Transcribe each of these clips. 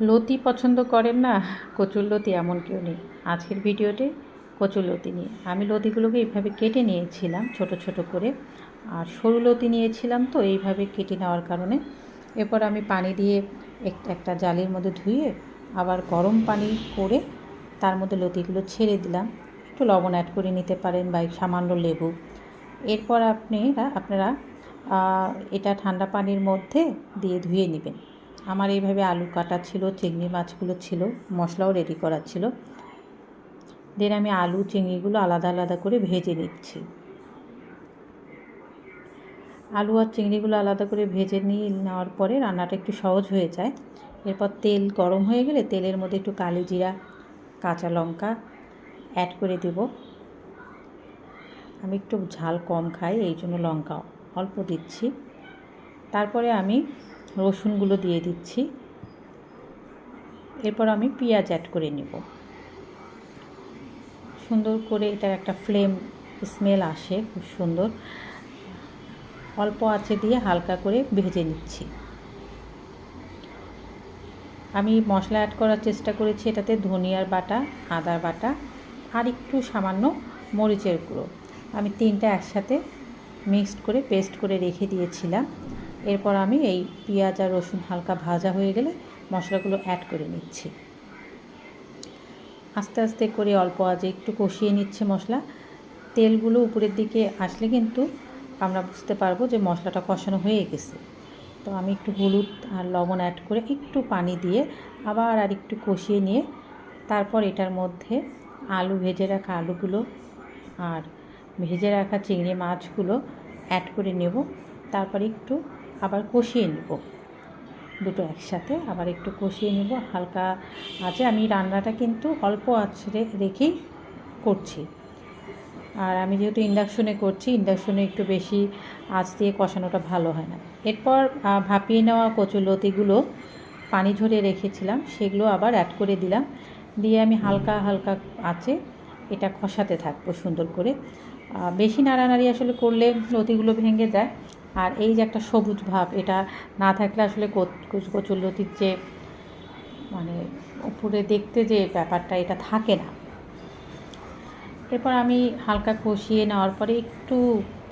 লতি পছন্দ করেন না, কচুর লতি এমন কেউ নেই। আজকের ভিডিওতে কচুর লতি নিয়ে। আমি লতিগুলোকে এইভাবে কেটে নিয়েছিলাম, ছোট ছোট করে। আর সরু লতি নিয়েছিলাম তো, এইভাবে কেটে নেওয়ার কারণে। এরপর আমি পানি দিয়ে এক- একটা জালির মধ্যে ধুয়ে আবার গরম পানি করে তার মধ্যে লতিগুলো ছেড়ে দিলাম। একটু লবণ অ্যাড করে নিতে পারেন বা সামান্য লেবু। এরপর আপনারা আপনারা এটা ঠান্ডা পানির মধ্যে দিয়ে ধুয়ে নেবেন। আমার এইভাবে আলু কাটা ছিল, চিংড়ি মাছগুলো ছিল, মশলাও রেডি করা ছিল। দেন আমি আলু, চিংড়িগুলো আলাদা আলাদা করে ভেজে নিচ্ছি। আলু আর চিংড়িগুলো আলাদা করে ভেজে নিয়ে নেওয়ার পরে রান্নাটা একটু সহজ হয়ে যায়। এরপর তেল গরম হয়ে গেলে তেলের মধ্যে একটু কালি জিরা, কাঁচা লঙ্কা অ্যাড করে দেব। আমি একটু ঝাল কম খাই, এই জন্য লঙ্কা অল্প দিচ্ছি। তারপরে আমি রসুনগুলো দিয়ে দিচ্ছি। এরপর আমি পেঁয়াজ অ্যাড করে নেব। সুন্দর করে এটার একটা ফ্লেম স্মেল আসে, খুব সুন্দর। অল্প আঁচে দিয়ে হালকা করে ভেজে নিচ্ছি। আমি মশলা অ্যাড করার চেষ্টা করেছি এটাতে ধনিয়ার বাটা আদার বাটা, আর একটু সামান্য মরিচের গুঁড়ো। আমি তিনটা একসাথে মিক্সড করে পেস্ট করে রেখে দিয়েছিলাম। এরপর আমি এই পেঁয়াজ আর রসুন হালকা ভাজা হয়ে গেলে মশলাগুলো অ্যাড করে নিচ্ছি। আস্তে আস্তে করে অল্প আজে একটু কষিয়ে নিচ্ছে মশলা। তেলগুলো উপরের দিকে আসলে কিন্তু আমরা বুঝতে পারব যে মশলাটা কষানো হয়ে গেছে। তো আমি একটু হলুদ আর লবণ অ্যাড করে একটু পানি দিয়ে আবার আর একটু কষিয়ে নিয়ে তারপর এটার মধ্যে আলু ভেজে রাখা আলুগুলো আর ভেজে রাখা চিংড়ি মাছগুলো অ্যাড করে নেব। তারপর একটু আবার কষিয়ে নেব। দুটো একসাথে আবার একটু কষিয়ে নেব। হালকা আছে। আমি রান্নাটা কিন্তু অল্প আঁচড়ে রেখেই করছি। আর আমি যেহেতু ইন্ডাকশনে করছি, ইন্ডাকশনে একটু বেশি আঁচ দিয়ে কষানোটা ভালো হয় না। এরপর ভাপিয়ে নেওয়া কচুলতিগুলো পানি ঝরে রেখেছিলাম। সেগুলো আবার অ্যাড করে দিলাম। দিয়ে আমি হালকা হালকা আঁচে এটা কষাতে থাকব সুন্দর করে। বেশি নাড়ানাড়ি আসলে করলে লতিগুলো ভেঙে যায়। আর এই যে একটা সবুজ ভাব, এটা না থাকলে আসলে কচুর লতির যে মানে উপরে দেখতে যে ব্যাপারটা, এটা থাকে না। এরপর আমি হালকা কষিয়ে নেওয়ার পরে একটু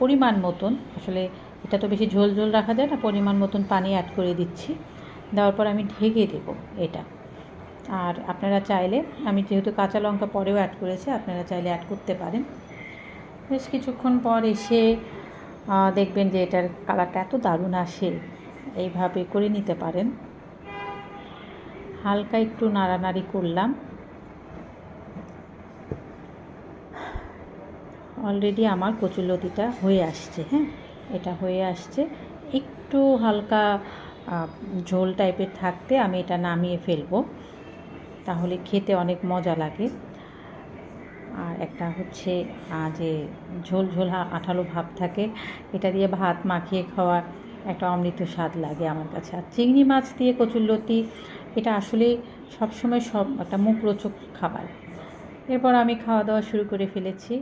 পরিমাণ মতন, আসলে এটা তো বেশি ঝোল ঝোল রাখা যায় না, পরিমাণ মতন পানি অ্যাড করে দিচ্ছি। দেওয়ার পর আমি ঢেকে দেব এটা। আর আপনারা চাইলে, আমি যেহেতু কাঁচা লঙ্কা পরেও অ্যাড করেছি, আপনারা চাইলে অ্যাড করতে পারেন। বেশ কিছুক্ষণ পর এসে দেখবেন যে এটার কালারটা এত দারুণ আসে। এইভাবে করে নিতে পারেন। হালকা একটু নাড়ানাড়ি করলাম। অলরেডি আমার কচুলতিটা হয়ে আসছে হ্যাঁ? এটা হয়ে আসছে। একটু হালকা ঝোল টাইপের থাকতে আমি এটা নামিয়ে ফেলব। তাহলে খেতে অনেক মজা লাগে। আর একটা হচ্ছে যে ঝোল ঝোল আঠালো ভাব থাকে, এটা দিয়ে ভাত মাখিয়ে খাওয়া একটা অমৃত স্বাদ লাগে আমার কাছে। আর চিংড়ি মাছ দিয়ে কচুরলতি এটা আসলে সবসময় সব একটা মুখরোচক খাবার। এরপর আমি খাওয়া দাওয়া শুরু করে ফেলেছি।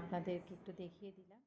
আপনাদেরকে একটু দেখিয়ে দিলাম।